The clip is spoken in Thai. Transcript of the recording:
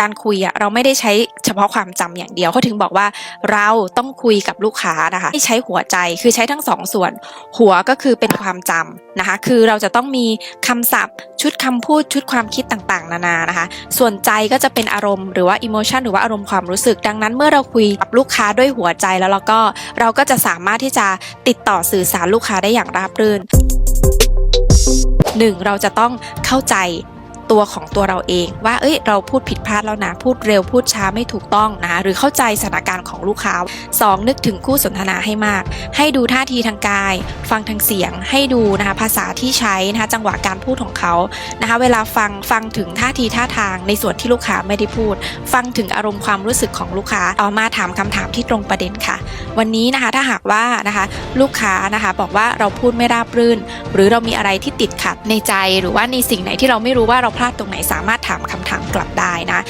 การคุยอะเราไม่ได้ใช้เฉพาะความจำอย่างเดียวเขาถึงบอกว่าเราต้องคุยกับลูกค้านะคะให้ใช้หัวใจคือใช้ทั้งสองส่วน หัวก็คือเป็นความจำนะคะ คือเราจะต้องมีคำศัพท์ ชุดคำพูดชุดความคิดต่างๆ นานานะคะ ส่วนใจก็จะเป็นอารมณ์หรือว่า emotion หรือว่าอารมณ์ความรู้สึก ดังนั้นเมื่อเราคุยกับลูกค้าด้วยหัวใจแล้วเราก็เราก็จะสามารถที่จะติดต่อสื่อสารลูกค้าได้อย่างราบรื่นหนึ่งเราจะต้องเข้าใจ ตัวของตัวเราเอง ว่าเอ้ยเราพูดผิดพลาดแล้วนะพูดเร็วพูดช้าไม่ถูกต้องนะหรือเข้าใจสถานการณ์ของลูกค้า 2. นึกถึงคู่สนทนาให้มาก ให้ดูท่าทีทางกาย ฟังทางเสียง ให้ดูนะคะภาษาที่ใช้นะคะจังหวะการพูดของเขานะคะเวลาฟังฟังถึงท่าทีท่าทางในส่วนที่ลูกค้าไม่ได้พูด ฟังถึงอารมณ์ความรู้สึกของลูกค้าต่อมาถามคำถามที่ตรงประเด็นค่ะ วันนี้นะคะถ้าหากว่านะคะลูกค้านะคะบอกว่าเราพูดไม่ราบรื่น หรือเรามีอะไรที่ติดขัดในใจหรือว่าในสิ่งไหนที่เราไม่รู้ว่าเราพลาดตรงไหนสามารถถามคำถามกลับได้นะ